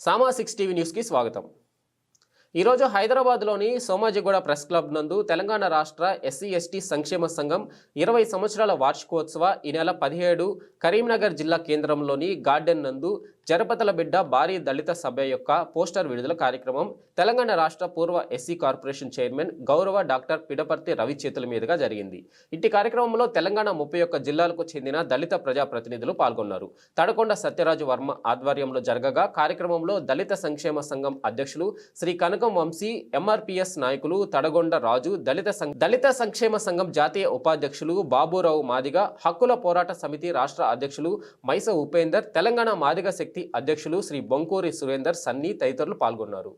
సామా six TV న్యూస్కి స్వాగతం. ఈరోజు హైదరాబాద్లోని సోమాజిగూడ ప్రెస్ క్లబ్ నందు తెలంగాణ రాష్ట్ర ఎస్సీ ఎస్టీ సంక్షేమ సంఘం ఇరవై సంవత్సరాల వార్షికోత్సవ ఈ నెల పదిహేడు కరీంనగర్ జిల్లా కేంద్రంలోని గార్డెన్ నందు జరపతల బిడ్డ భారీ దళిత సభ యొక్క పోస్టర్ విడుదల కార్యక్రమం తెలంగాణ రాష్ట్ర పూర్వ ఎస్సీ కార్పొరేషన్ చైర్మన్ గౌరవ డాక్టర్ పిడపర్తి రవి చేతుల మీదుగా జరిగింది. ఇట్టి కార్యక్రమంలో తెలంగాణ ముప్పై ఒక్క జిల్లాలకు చెందిన దళిత ప్రజాప్రతినిధులు పాల్గొన్నారు. తడకొండ సత్యరాజు వర్మ ఆధ్వర్యంలో జరగగా కార్యక్రమంలో దళిత సంక్షేమ సంఘం అధ్యక్షులు శ్రీ కనకం వంశీ ఎంఆర్పిఎస్ నాయకులు తడగొండ రాజు దళిత దళిత సంక్షేమ సంఘం జాతీయ ఉపాధ్యక్షులు బాబురావు మాదిగ హక్కుల పోరాట సమితి రాష్ట్ర అధ్యక్షులు మైస ఉపేందర్ తెలంగాణ మాదిగ శక్తి అధ్యక్షులు శ్రీ బొంకూరి సురేందర్ సన్నీ తదితరులు పాల్గొన్నారు.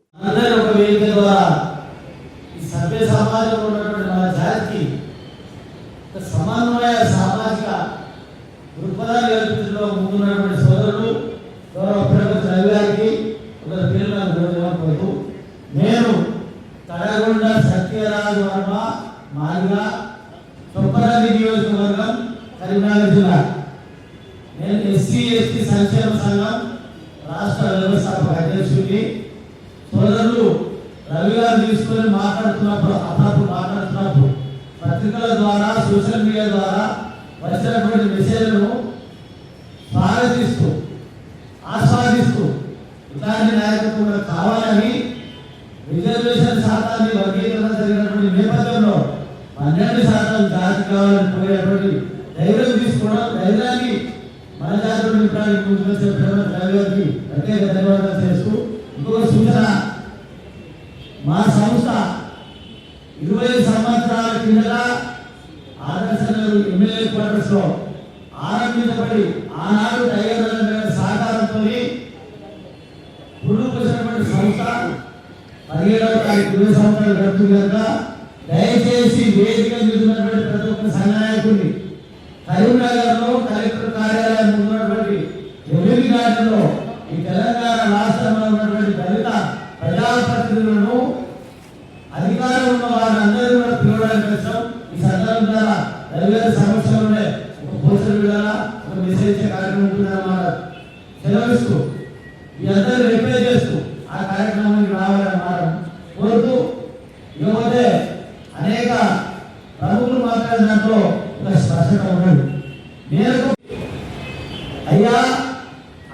సమన్వయ సామాజిక దృక్పథాలు ముందున్నటువంటి సోదరులు గౌరవ రవి గారికి పేరు నేను తడగొండ సత్యరాజు వర్మ మాదిగా తొప్పరాజు నియోజకవర్గం కరీంనగర్ జిల్లా. నేను ఎస్సీ ఎస్టీ సంక్షేమ సంఘం రాష్ట్ర వ్యవస్థాపక అధ్యక్షుడిని సోదరులు రవి గారు తీసుకొని మాట్లాడుతున్నప్పుడు అప్పుడప్పుడు మాట్లాడుతున్నప్పుడు పత్రికల ద్వారా సోషల్ మీడియా ద్వారా వచ్చినటువంటి మెసేజ్లను స్వాగతిస్తూ ఆస్వాదిస్తూ ఇలాంటి నాయకత్వం కూడా కావాలని రిజర్వేషన్ శాతాన్ని వర్గీకరణ జరిగినటువంటి నేపథ్యంలో పన్నెండు శాతం జాతి కావాలని కోరేటువంటి ధైర్యం తీసుకోవడం ధైర్యాన్ని మన జాతి నింపడానికి గారికి ప్రత్యేక ధన్యవాదాలు చేస్తూ ఇంకొక సూచన. మా సంస్థ ఇరవై సంవత్సరాల కిందట ఆదర్శనగర్ ఎమ్మెల్యే క్వార్టర్స్లో ఆరంభించబడి ఆనాడు టైగర్ సహకారంతో పురుడుకొచ్చినటువంటి సంస్థ పదిహేడవ తారీఖు ఇరవై సంవత్సరాలు గడుపుతుంది కనుక దయచేసి వేదిక నిలుతున్నటువంటి ప్రతి ఒక్క సంఘనాయకుడిని కరీంనగర్లో కలెక్టర్ కార్యాలయం ఉన్నటువంటి ఎమ్మెల్యే గార్డెన్లో ఈ తెలంగాణ రాష్ట్రంలో ఉన్నటువంటి దళిత పరిస్థితులను అధికారం ఉన్న వారందరూ కూడా పిలవడానికి కోసం ఈ సందర్భం ద్వారా రవిగారి సమక్షంలోనే ఒక పోస్టర్ ద్వారా ఒక మెసేజ్ కార్యక్రమం ఉంటుందన్నమాట. సెలవిస్తూ మీ అందరూ రిప్లై చేస్తూ ఆ కార్యక్రమానికి రావాలన్నమాట. కోరుతూ ఇకపోతే అనేక ప్రముఖులు మాట్లాడిన దాంట్లో ఒక స్పష్టత ఉండదు. నేను అయ్యా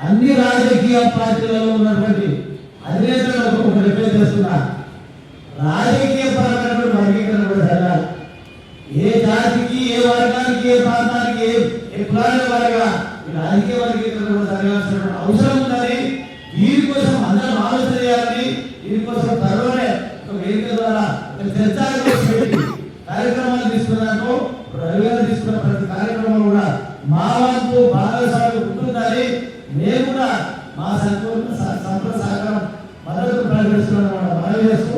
అన్ని రాజకీయ పార్టీలలో ఉన్నటువంటి అధినేతలకు చేస్తున్నా రాజకీయ పరమైన వర్గీకరణ కూడా జరగాలి. ఏ జాతికి ఏ వర్గానికి ఏ ప్రాంతానికి ఏ కులాల వారిగా రాజకీయ వర్గీకరణ కూడా జరగాల్సిన అవసరం ఉందని దీనికోసం అందరం ఆలోచన చేయాలని దీనికోసం త్వరలోనే ఒక వేదిక ద్వారా ఒక చర్చా కార్యక్రమాలు తీసుకున్నాను రవిగారు తీసుకున్న ప్రతి కార్యక్రమం కూడా మా వంతు భాగస్వామి ఉంటుందని మేము కూడా మా సంపూర్ణ స- సంపూర్ణ సహకారం మద్దతు ప్రకటిస్తున్నాం చేస్తూ